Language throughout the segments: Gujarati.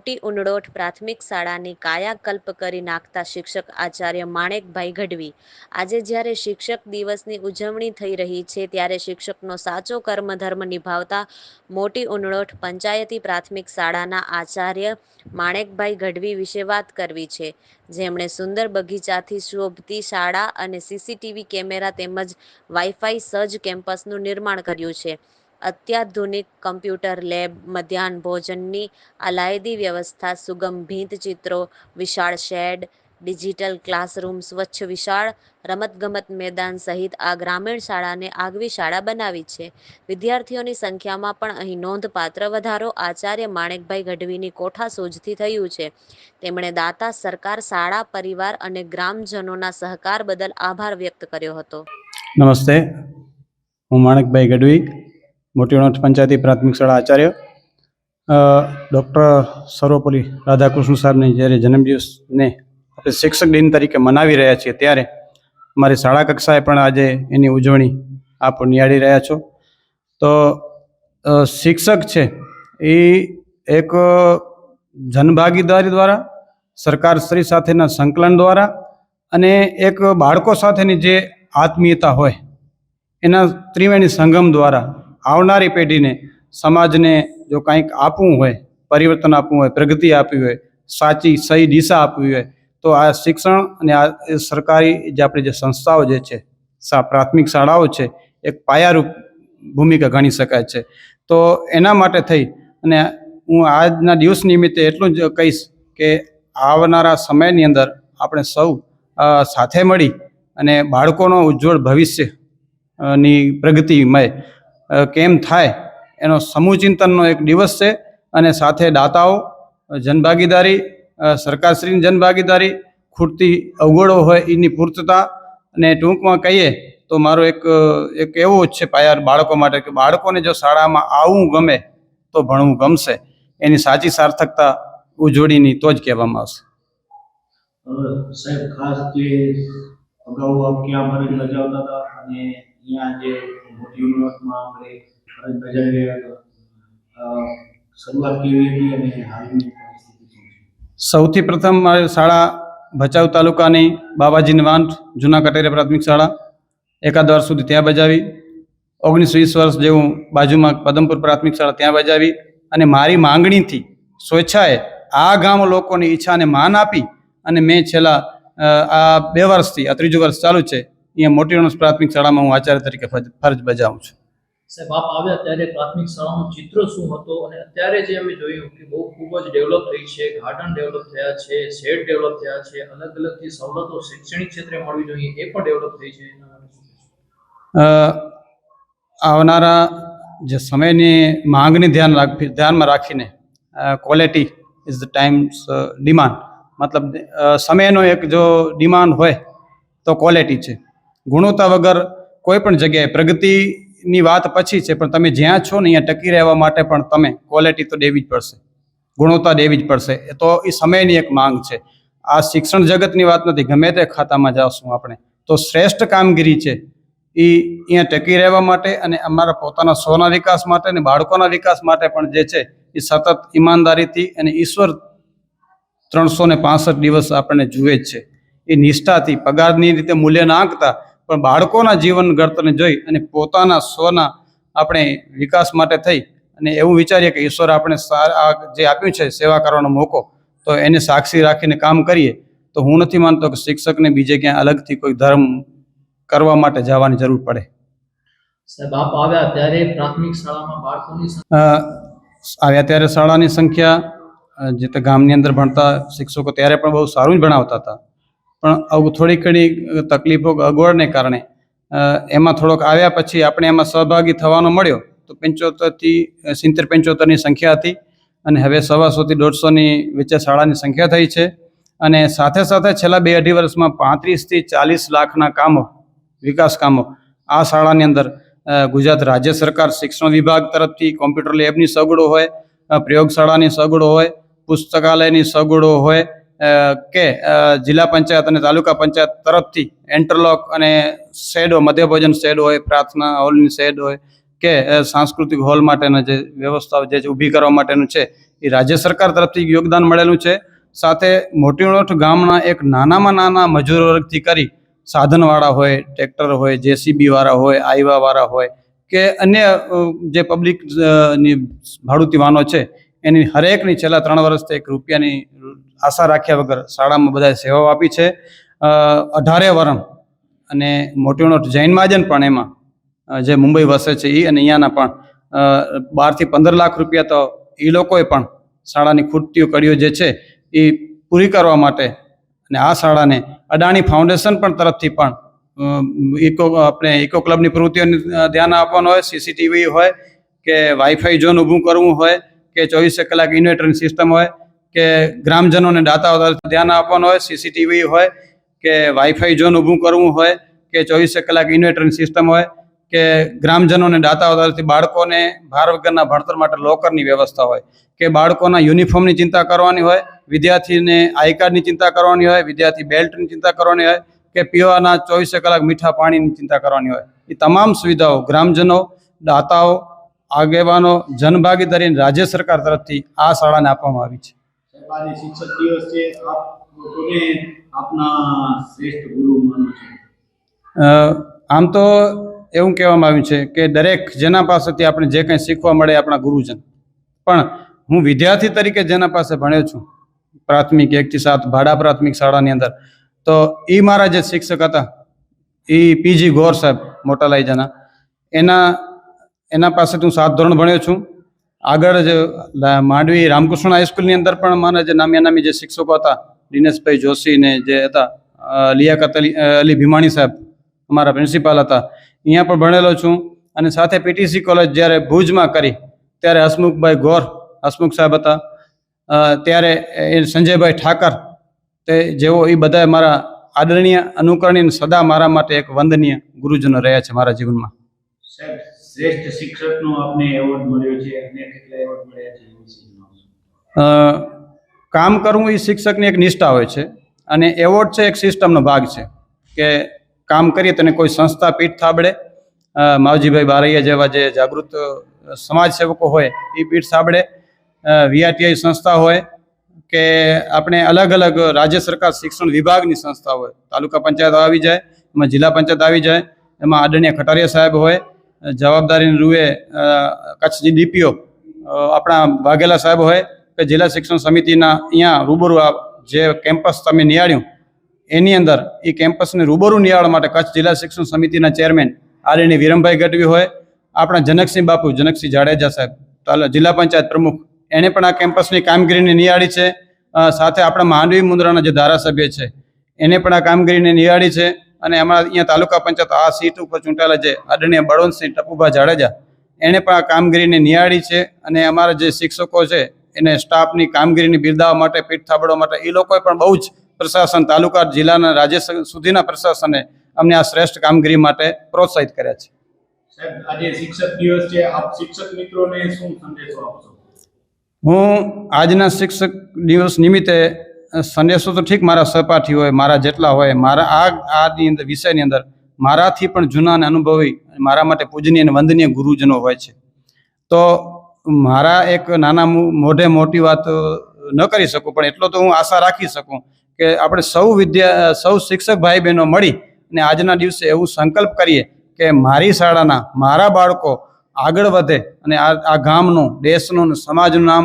મોટી ઉનડોઠ પ્રાથમિક શાળાની કાયાકલ્પ કરી નાખતા શિક્ષક આચાર્ય માણેકભાઈ ગઢવી. આજે જ્યારે શિક્ષક દિવસની ઉજવણી થઈ રહી છે, ત્યારે શિક્ષકનો સાચો કર્મધર્મ નિભાવતા મોટી ઉનડોઠ પંચાયતી પ્રાથમિક શાળાના આચાર્ય માણેકભાઈ ગઢવી વિશે વાત કરવી છે. જેમણે સુંદર બગીચાથી શોભતી શાળા અને સીસીટીવી કેમેરા તેમજ વાઈફાઈ સજ્જ કેમ્પસનું નિર્માણ કર્યું છે. અત્યાધુનિક કમ્પ્યુટર લેબ, મધ્યાહન ભોજનની આલાયદી વ્યવસ્થા સુગમ ભીંત ચિત્રો, વિશાળ શેડ, ડિજિટલ ક્લાસરૂમ, સ્વચ્છ વિશાળ રમતગમત મેદાન સહિત આ ગ્રામીણ શાળાને આગવી શાળા બનાવી છે. વિદ્યાર્થીઓની સંખ્યામાં પણ અહીં નોંધપાત્ર વધારો આચાર્ય માણેકભાઈ ગઢવીની કોઠા સોજથી થયું છે. તેમણે દાતા, સરકાર, શાળા, પરિવાર અને ગ્રામજનોના સહકાર બદલ આભાર વ્યક્ત કર્યો હતો. નમસ્તે. હું માણેકભાઈ ગઢવી મોટી પંચાયતી પ્રાથમિક શાળા આચાર્ય ડૉક્ટર સર્વપલ્લી રાધાકૃષ્ણ સાહેબની જ્યારે જન્મદિવસને આપણે શિક્ષક દિન તરીકે મનાવી રહ્યા છીએ ત્યારે મારી શાળા કક્ષાએ પણ આજે એની ઉજવણી આપ નિહાળી રહ્યા છો. તો શિક્ષક છે એ એક જનભાગીદારી દ્વારા, સરકારશ્રી સાથેના સંકલન દ્વારા અને એક બાળકો સાથેની જે આત્મીયતા હોય એના ત્રિવેણી સંગમ દ્વારા આવનારી પેઢીને સમાજને જો કંઈક આપવું હોય, પરિવર્તન આપવું હોય, પ્રગતિ આપવી હોય, સાચી, સહી દિશા આપવી હોય, તો આ શિક્ષણ અને આ સરકારી જે આપણી જે સંસ્થાઓ જે છે પ્રાથમિક શાળાઓ છે, એક પાયારૂપ ભૂમિકા ગણી શકાય છે. તો એના માટે થઈ અને હું આજના દિવસ નિમિત્તે એટલું જ કહીશ કે આવનારા સમયની અંદર આપણે સૌ સાથે મળી અને બાળકોનો ઉજ્જવળ ભવિષ્યની પ્રગતિમય કેમ થાય એનો સમૂહ ચિંતનનો એક દિવસ છે અને સાથે દાતાઓ, જનભાગીદારી સરકારશ્રીની જનભાગીદારી, ખૂટતી અવગડો હોય એની પૂર્તતા અને ટૂંકમાં કહીએ તો મારો એક એક એવો જ છે પાયા બાળકો માટે કે બાળકોને જો શાળામાં આવવું ગમે તો ભણવું ગમશે. એની સાચી સાર્થકતા ઉજવણીની તો જ કહેવામાં આવશે. સાહેબ, ખાસ જે અગાઉ આપ ક્યાં ફરજ બજાવતા હતા અને અહીંયા જે મોટી યુનિવર્સિટીમાં આપણે ફરજ બજાવી રહ્યા હતા. શરૂઆત કેવી હતી અને હાલની સૌથી પ્રથમ શાળા ભચાઉ તાલુકાની બાબાજીની વાંટ જૂના કટેરે પ્રાથમિક શાળા, એકાદ વર્ષ સુધી ત્યાં બજાવી. ઓગણીસ વીસ વર્ષ જેવું બાજુમાં પદમપુર પ્રાથમિક શાળા ત્યાં બજાવી અને મારી માંગણીથી સ્વેચ્છાએ આ ગામ લોકોની ઈચ્છાને માન આપી અને મેં છેલ્લા આ બે વર્ષથી, આ ત્રીજું વર્ષ ચાલુ છે અહીંયા મોટી રણસ પ્રાથમિક શાળામાં હું આચાર્ય તરીકે ફરજ બજાવું છું. સાહેબ આપ આવ્યા ત્યારે પ્રાથમિક શાળાનું ચિત્ર શું હતો? અને અત્યારે જે અમે જોયું કે બહુ ખૂબ જ ડેવલપ થઈ છે ગાર્ડન ડેવલપ થયા છે શેડ ડેવલપ થયા છે અલગ અલગ જે સવલતો શૈક્ષણિક ક્ષેત્રે મળવી જોઈએ એ પણ ડેવલપ થઈ છે. આવનારા જે સમયની માંગને ધ્યાન રાખી ધ્યાનમાં રાખીને quality is the times demand મતલબ સમયનો એક જો ડિમાન્ડ હોય તો ક્વોલિટી છે. ગુણવત્તા વગર કોઈ પણ જગ્યાએ પ્રગતિની વાત પછી છે, પણ તમે જ્યાં છો ને અહીંયા ટકી રહેવા માટે પણ તમે ક્વોલિટી તો દેવી જ પડશે. ગુણવત્તા દેવી જ પડશે. એ તો એ સમયની એક માંગ છે. આ શિક્ષણ જગતની વાત નથી, ગમે તે ખાતામાં જાશું આપણે. તો શ્રેષ્ઠ કામગીરી છે એ અહીંયા ટકી રહેવા માટે અને અમારા પોતાના સ્વના વિકાસ માટે અને બાળકોના વિકાસ માટે પણ જે છે, એ સતત ઈમાનદારીથી અને ઈશ્વર ત્રણસો ને દિવસ આપણને જુએ જ છે. એ નિષ્ઠાથી, પગારની રીતે મૂલ્ય ના આંકતા પણ બાળકોના જીવન ઘડતરને જોઈ અને પોતાના સ્વના આપણે વિકાસ માટે થઈ અને એવું વિચારીએ કે ઈશ્વર આપણે જે આપ્યું છે સેવા કરવાનો મોકો તો એને સાક્ષી રાખીને કામ કરીએ તો હું નથી માનતો કે શિક્ષકને બીજે ક્યાંય અલગથી કોઈ ધર્મ કરવા માટે જવાની જરૂર પડે. સાહેબ આપ આવ્યા ત્યારે પ્રાથમિક શાળામાં બાળકોની આવ્યા ત્યારે શાળાની સંખ્યા જે તે ગામની અંદર ભણતા શિક્ષકો ત્યારે પણ બહુ સારું જ ભણાવતા હતા. પણ થોડી ઘણી તકલીફો અગવડને કારણે એમાં થોડોક આવ્યા પછી આપણે એમાં સહભાગી થવાનો મળ્યો, તો પંચોતેરથી સિત્તેર પંચોતેરની સંખ્યા હતી અને હવે સવાસોથી દોઢસોની વચ્ચે શાળાની સંખ્યા થઈ છે અને સાથે સાથે છેલ્લા બે અઢી વર્ષમાં પાંત્રીસથી ચાલીસ લાખના કામો, વિકાસ કામો આ શાળાની અંદર ગુજરાત રાજ્ય સરકાર શિક્ષણ વિભાગ તરફથી, કોમ્પ્યુટર લેબની સગવડો હોય પ્રયોગશાળાની સગવડો હોય, પુસ્તકાલયની સગવડો હોય કે જિલ્લા પંચાયત અને તાલુકા પંચાયત તરફથી એન્ટરલોક અને શેડો મધ્યભોજન શેડ હોય, પ્રાર્થના હોલની શેડ હોય, કે સાંસ્કૃતિક હોલ માટેના જે વ્યવસ્થાઓ જે ઊભી કરવા માટેનું છે, એ રાજ્ય સરકાર તરફથી યોગદાન મળેલું છે. સાથે મોટી ઉણોઠ ગામના એક નાનામાં નાના મજૂર વર્ગથી કરી સાધનવાળા હોય ટ્રેક્ટર હોય જેસીબી વાળા હોય, આઈવા વાળા હોય, કે અન્ય જે પબ્લિકની ભાડુતી વાહનો છે એની હરેકની છેલ્લા ત્રણ વર્ષથી એક રૂપિયાની આશા રાખ્યા વગર શાળામાં બધાએ સેવાઓ આપી છે. અઢારે વરણ અને મોટી ઉણોઠ જૈન મહાજન પણ એમાં જે મુંબઈ વસે છે એ અને અહીંયાના પણ બારથી પંદર લાખ રૂપિયા તો એ લોકોએ પણ શાળાની ખૂટતીઓ કડીઓ જે છે એ પૂરી કરવા માટે અને આ શાળાને અડાણી ફાઉન્ડેશન પણ તરફથી પણ ઇકો, આપણે ઇકો ક્લબની પ્રવૃત્તિઓને ધ્યાન આપવાનું હોય, સીસીટીવી હોય કે વાઈફાઈ ઝોન ઊભું કરવું હોય કે ચોવીસે કલાક ઇન્વર્ટરની સિસ્ટમ હોય, કે ગ્રામજનોને દાતા ધ્યાન આપવાનું હોય સીસીટીવી હોય, કે વાઈફાઈ ઝોન ઊભું કરવું હોય, કે ચોવીસે કલાક ઇન્વર્ટરની સિસ્ટમ હોય, કે ગ્રામજનોને દાતા વધારથી બાળકોને ભાર વગરના ભણતર માટે લોકરની વ્યવસ્થા હોય, કે બાળકોના યુનિફોર્મની ચિંતા કરવાની હોય, વિદ્યાર્થીને આઈ કાર્ડની ચિંતા કરવાની હોય, વિદ્યાર્થી બેલ્ટની ચિંતા કરવાની હોય, કે પીવાના ચોવીસે કલાક મીઠા પાણીની ચિંતા કરવાની હોય. એ તમામ સુવિધાઓ ગ્રામજનો, દાતાઓ આગેવાનો જનભાગીદારી રાજ્ય સરકાર તરફથી આ શાળાને આપવામાં આવી છે. શિક્ષક દિવસ છે. આપના શ્રેષ્ઠ ગુરુ માનો છો. અ, આમ તો એવું કહેવામાં આવ્યું છે કે દરેક જેના પાસેથી આપણે જે કંઈ શીખવા મળે આપણા ગુરુજન. પણ હું વિદ્યાર્થી તરીકે જેના પાસે ભણ્યો છું પ્રાથમિક એકથી સાત ભાડા પ્રાથમિક શાળાની અંદર તો એ મારા જે શિક્ષક હતા એ પીજી ગોર સાહેબ મોટા લાઈજાના એના એના પાસેથી હું સાત ધોરણ ભણ્યો છું. આગળ જ માંડવી રામકૃષ્ણ હાઈસ્કૂલની અંદર પણ મારા જે નામી નામી જે શિક્ષકો હતા, દિનેશભાઈ જોશી ને જે હતા લિયાકત અલી અલી ભીમાણી સાહેબ, અમારા પ્રિન્સિપાલ હતા. અહીંયા પણ ભણેલો છું અને સાથે પીટીસી કોલેજ જ્યારે ભુજમાં કરી, ત્યારે હસમુખભાઈ ગોર, હસમુખ સાહેબ હતા. ત્યારે એ સંજયભાઈ ઠાકર, તે જેવો એ બધા મારા આદરણીય, અનુકરણીય સદા મારા માટે એક વંદનીય ગુરુજનો રહ્યા છે મારા જીવનમાં. શ્રેષ્ઠ શિક્ષકનો આપને એવોર્ડ મળ્યો છે અને કેટલા એવોર્ડ મળ્યા છે કામ કરવું એ શિક્ષકની એક નિષ્ઠા હોય છે અને એવોર્ડ છે એક સિસ્ટમનો ભાગ છે કે કામ કરીએ તેને કોઈ સંસ્થા પીઠ થાબડે. માવજીભાઈ બારૈયા જેવા જે જાગૃત સમાજસેવકો સમાજ સેવકો હોય એ પીઠ સાંભળે વીઆરટીઆઈ સંસ્થા હોય કે આપણે અલગ અલગ રાજ્ય સરકાર શિક્ષણ વિભાગની સંસ્થા હોય. તાલુકા પંચાયત આવી જાય, એમાં જિલ્લા પંચાયત આવી જાય, એમાં આદરણીય ખટારિયા સાહેબ હોય જવાબદારીની રૂએ કચ્છ ડીપીઓ આપણા વાઘેલા સાહેબ હોય કે જિલ્લા શિક્ષણ સમિતિના અહીંયા રૂબરૂ જે કેમ્પસ તમે નિહાળ્યું, એની અંદર એ કેમ્પસને રૂબરૂ નિહાળવા માટે કચ્છ જિલ્લા શિક્ષણ સમિતિના ચેરમેન આરણી વિરમભાઈ ગઢવી હોય, આપણા જનકસિંહ બાપુ, જનકસિંહ જાડેજા સાહેબ જિલ્લા પંચાયત પ્રમુખ એણે પણ આ કેમ્પસની કામગીરીને નિહાળી છે. સાથે આપણા માંડવી મુન્દ્રાના જે ધારાસભ્ય છે, એને પણ આ કામગીરીને નિહાળી છે. અને અમારા અહીંયા તાલુકા પંચાયત આ સીટ ઉપર ચૂંટાયેલા છે આદરણીય બળવંતસિંહ ટપુભા જાડેજા એણે પણ આ કામગીરીને નિહાળી છે અને અમારા જે શિક્ષકો છે એને સ્ટાફની કામગીરીની બિરદાવવા માટે પીઠ થાબડવા માટે એ લોકોએ પણ બહુ જ પ્રશાસન તાલુકા જિલ્લાના રાજ્ય સુધીના પ્રશાસને અમને આ શ્રેષ્ઠ કામગીરી માટે પ્રોત્સાહિત કર્યા છે. આજે શિક્ષક દિવસ છે. આપ શિક્ષક મિત્રોને શું સંદેશો આપશો? હું આજના શિક્ષક દિવસ નિમિત્તે સંદેશો તો ઠીક મારા સહપાઠી હોય, મારા જેટલા હોય, મારા આ આની અંદર, વિષયની અંદર, મારાથી પણ જૂના અને અનુભવી, મારા માટે પૂજનીય અને વંદનીય ગુરુજનો હોય છે. તો મારા એક નાના મોઢે મોટી વાત ન કરી શકું, પણ એટલો તો હું આશા રાખી શકું કે આપણે સૌ વિદ્યા સૌ શિક્ષક ભાઈ બહેનો મળી અને આજના દિવસે એવું સંકલ્પ કરીએ કે મારી શાળાના મારા બાળકો આગળ વધે અને આ ગામનું, દેશનું સમાજનું નામ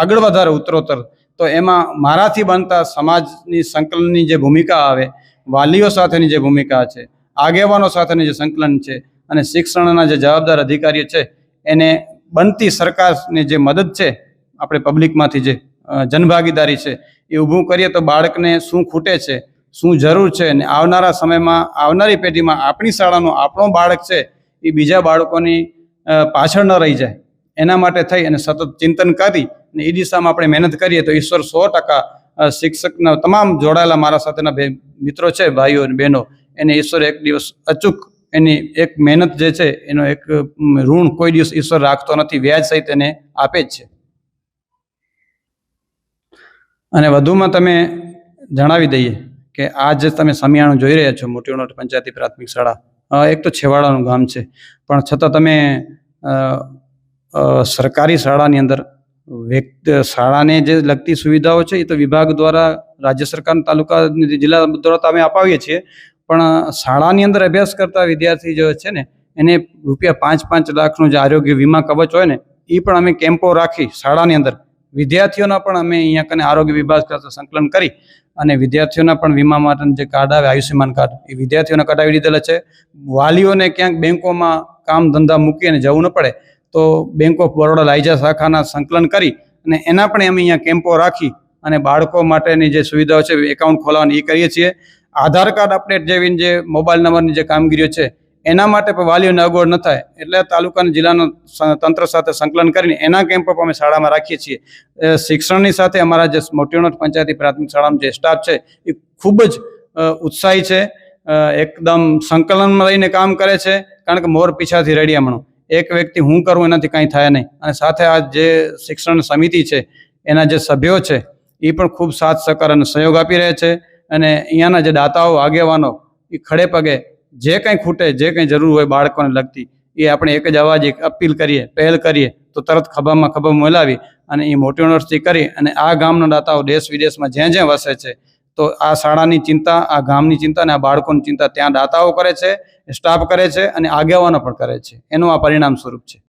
આગળ વધારે ઉત્તરોત્તર તો એમાં મારાથી બનતા સમાજની સંકલનની જે ભૂમિકા આવે, વાલીઓ સાથેની જે ભૂમિકા છે, આગેવાનો સાથેની જે સંકલન છે અને શિક્ષણના જે જવાબદાર અધિકારીઓ છે, એને બનતી સરકારની જે મદદ છે, આપણે પબ્લિકમાંથી જે જનભાગીદારી છે, એ ઊભું કરીએ તો બાળકને શું ખૂટે છે, શું જરૂર છે અને આવનારા સમયમાં, આવનારી પેઢીમાં આપણી શાળાનો આપણો બાળક છે, એ બીજા બાળકોની પાછળ ન રહી જાય. એના માટે થઈ અને સતત ચિંતન કરી અને એ દિશામાં આપણે મહેનત કરીએ તો ઈશ્વર સો ટકા શિક્ષકના તમામ જોડાયેલા મારા સાથેના બે મિત્રો છે, ભાઈઓ અને બહેનો, એને ઈશ્વર એક દિવસ અચૂક એની એક મહેનત જે છે, એનો એક ઋણ કોઈ દિવસ ઈશ્વર રાખતો નથી, વ્યાજ સહિત એને આપે જ છે. અને વધુમાં તમે જણાવી દઈએ કે આ જે તમે સમિયાણું જોઈ રહ્યા છો, મોટી પંચાયતી પ્રાથમિક શાળા. એક તો છેવાડાનું ગામ છે, પણ છતાં તમે સરકારી શાળાની અંદર વ્યક્ત, શાળાને જે લગતી સુવિધાઓ છે એ તો વિભાગ દ્વારા રાજ્ય સરકાર તાલુકા જિલ્લા દ્વારા તો અમે અપાવીએ છીએ. પણ શાળાની અંદર અભ્યાસ કરતા વિદ્યાર્થી જે છે ને, એને રૂપિયા પાંચ પાંચ લાખનું જે આરોગ્ય વીમા કવચ હોય ને, એ પણ અમે કેમ્પો રાખી શાળાની અંદર વિદ્યાર્થીઓના પણ અમે અહીંયા કને આરોગ્ય વિભાગ સાથે સંકલન કરી અને વિદ્યાર્થીઓના પણ વીમા માટેનું જે કાર્ડ આવે, આયુષ્યમાન કાર્ડ, એ વિદ્યાર્થીઓને કઢાવી દીધેલા છે. વાલીઓને ક્યાંક બેંકોમાં કામ ધંધા મૂકી અને જવું ન પડે તો બેંક ઓફ બરોડા લાઇજા શાખાના સંકલન કરી અને એના પણ અમે અહીંયા કેમ્પો રાખી અને બાળકો માટેની જે સુવિધાઓ છે એકાઉન્ટ ખોલાવવાની એ કરીએ છીએ. આધાર કાર્ડ અપડેટ જેવી જે મોબાઈલ નંબરની જે કામગીરીઓ છે, એના માટે પણ વાલીઓને અગવડ ન થાય એટલે તાલુકાના જિલ્લાના તંત્ર સાથે સંકલન કરીને એના કેમ્પો અમે શાળામાં રાખીએ છીએ. શિક્ષણની સાથે અમારા જે મોટીઓનોટ પંચાયતી પ્રાથમિક શાળાનો જે સ્ટાફ છે, એ ખૂબ જ ઉત્સાહી છે. એકદમ સંકલનમાં રહીને કામ કરે છે, કારણ કે મોર પીછાથી રેડિયામણો એક વ્યક્તિ હું કરું એનાથી કાંઈ થાય નહીં. અને સાથે આ જે શિક્ષણ સમિતિ છે, એના જે સભ્યો છે, એ પણ ખૂબ સાથ, સહકાર અને સહયોગ આપી રહ્યા છે. અને અહીંયાના જે દાતાઓ, આગેવાનો, એ ખડે પગે જે કંઈ ખૂટે, જે કંઈ જરૂર હોય બાળકોને લગતી, એ આપણે એક જ અવાજ એક અપીલ કરીએ, પહેલ કરીએ, તો તરત ખભામાં ખભા મિલાવી અને એ મોટી યુનિવર્સિટી કરી અને આ ગામના દાતાઓ દેશ વિદેશમાં જ્યાં જ્યાં વસે છે તો આ શાળાની ચિંતા, આ ગામની ચિંતા અને આ બાળકોની ચિંતા ત્યાં દાતાઓ કરે છે, સ્ટાફ કરે છે અને આગેવાનો પણ કરે છે. એનું આ પરિણામ સ્વરૂપ છે.